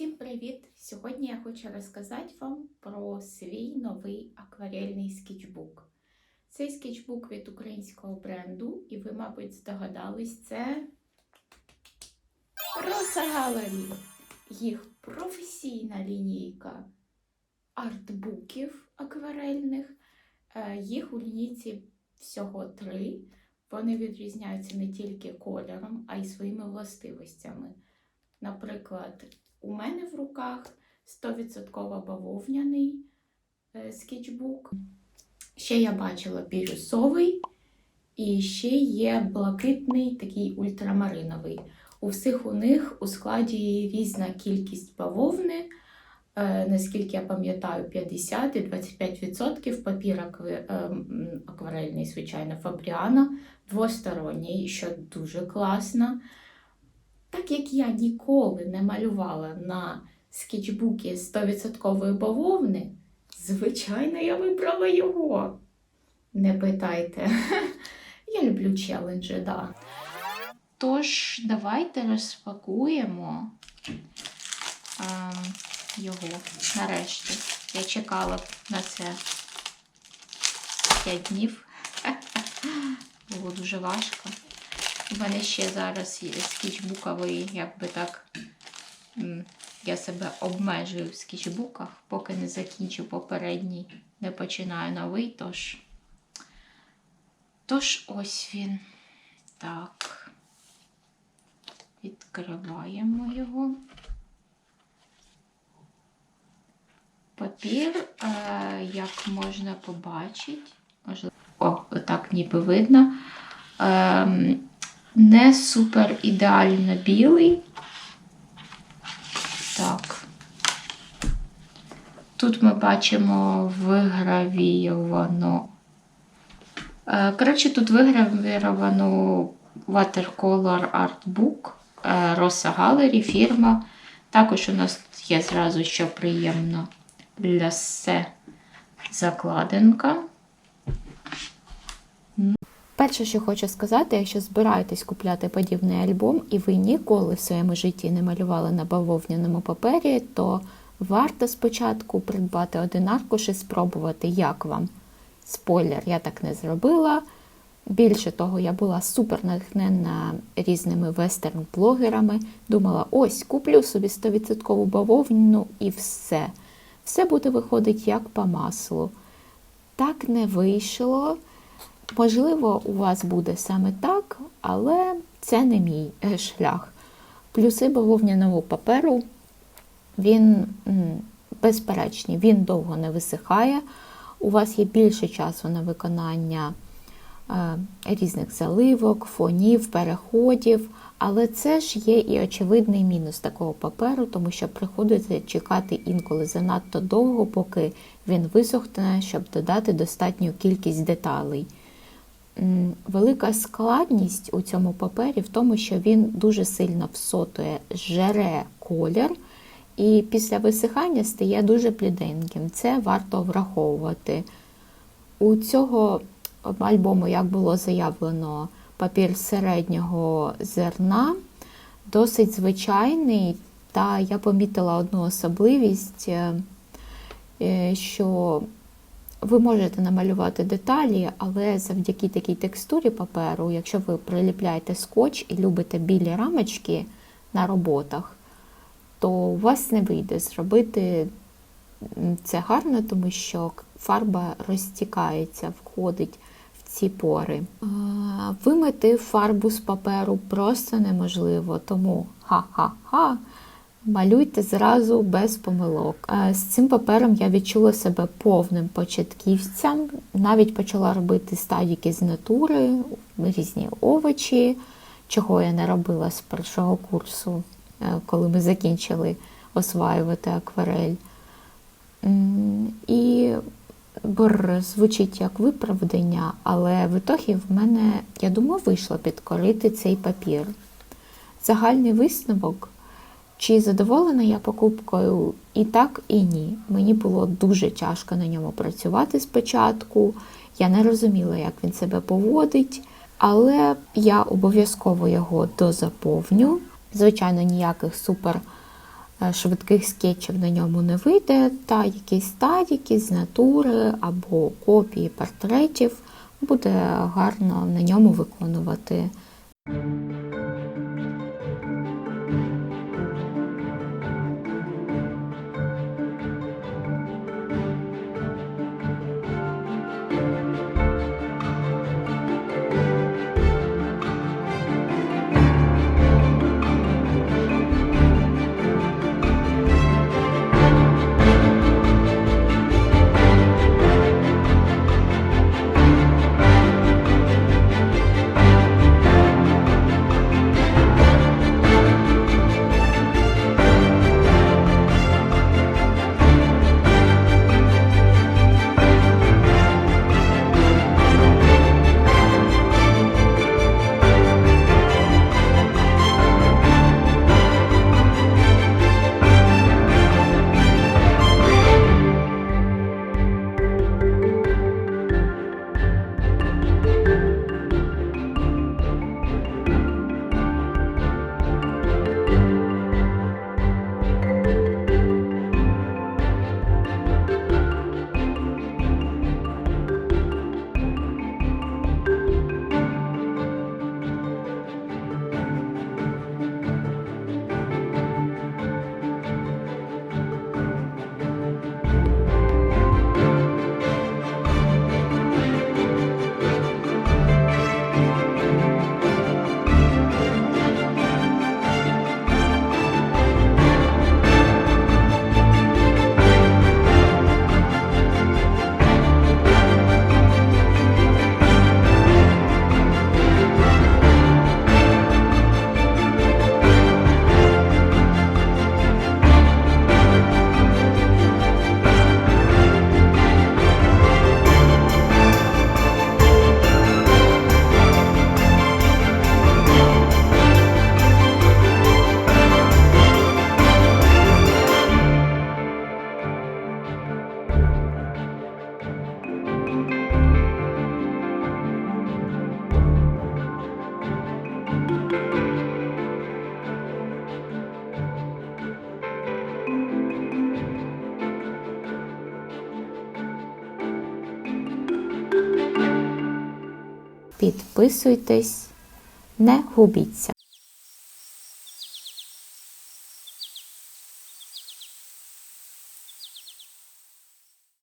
Всім привіт! Сьогодні я хочу розказати вам про свій новий акварельний скетчбук. Цей скетчбук від українського бренду, і ви, мабуть, здогадались, це Rosa Gallery. Їх професійна лінійка артбуків акварельних. Е, Їх у лінійці всього три. Вони відрізняються не тільки кольором, а й своїми властивостями. Наприклад, у мене в руках 100% бавовняний е, скетчбук. Ще я бачила бірюсовий і ще є блакитний, такий ультрамариновий. У всіх у них у складі різна кількість бавовни. Е, наскільки я пам'ятаю, 50 і 25% папір е, акварельний, звичайно, Фабріана, двосторонній, що дуже класно. Так як я ніколи не малювала на скетчбукі 100% бавовни, звичайно, я вибрала його. Не питайте. Я люблю челенджі, да. Тож, давайте розпакуємо ем, його нарешті. Я чекала на це 5 днів. Було дуже важко. У мене ще зараз скетчбуковий, як би так, я себе обмежую в скетчбуках, поки не закінчу попередній, не починаю новий, тож. Тож ось він. Так. Відкриваємо його. Папір, е, як можна побачити, можливо, о, отак ніби видно. Не супер ідеально білий. Так. Тут ми бачимо вигравіровано. Е, Коротше, тут вигравіровано Watercolor Art Book е, Rosa Gallery фірма. Також у нас є зразу, що приємно лясе закладинка. Перше, що хочу сказати, якщо збираєтесь купляти подібний альбом і ви ніколи в своєму житті не малювали на бавовняному папері, то варто спочатку придбати один аркуш і спробувати, як вам. Спойлер, я так не зробила. Більше того, я була супер натхнена різними вестерн-блогерами. Думала, ось, куплю собі 100% бавовняну і все. Все буде виходить як по маслу. Так не вийшло. Можливо, у вас буде саме так, але це не мій е, шлях. Плюси бавовняного паперу, він безперечний, він довго не висихає. У вас є більше часу на виконання е, різних заливок, фонів, переходів. Але це ж є і очевидний мінус такого паперу, тому що приходиться чекати інколи занадто довго, поки він висохне, щоб додати достатню кількість деталей. Велика складність у цьому папері в тому, що він дуже сильно всотує, жере колір, і після висихання стає дуже бліденьким. Це варто враховувати. У цього альбому, як було заявлено, папір середнього зерна, досить звичайний, та я помітила одну особливість, е, е, що ви можете намалювати деталі, але завдяки такій текстурі паперу, якщо ви приліпляєте скотч і любите білі рамочки на роботах, то у вас не вийде зробити це гарно, тому що фарба розтікається, входить в ці пори. Вимити фарбу з паперу просто неможливо, тому ха-ха-ха. Малюйте зразу без помилок. Е, З цим папером я відчула себе повним початківцем. Навіть почала робити стадіки з натури, різні овочі, чого я не робила з першого курсу, е, коли ми закінчили осваювати акварель. І бр звучить як виправдання, але в ітогі в мене, я думаю, вийшло підкорити цей папір. Загальний висновок. Чи задоволена я покупкою? І так, і ні. Мені було дуже тяжко на ньому працювати спочатку. Я не розуміла, як він себе поводить, але я обов'язково його дозаповню. Звичайно, ніяких супер е, швидких скетчів на ньому не вийде, та якісь стадіки з натури або копії портретів буде гарно на ньому виконувати. Підписуйтесь, не губіться.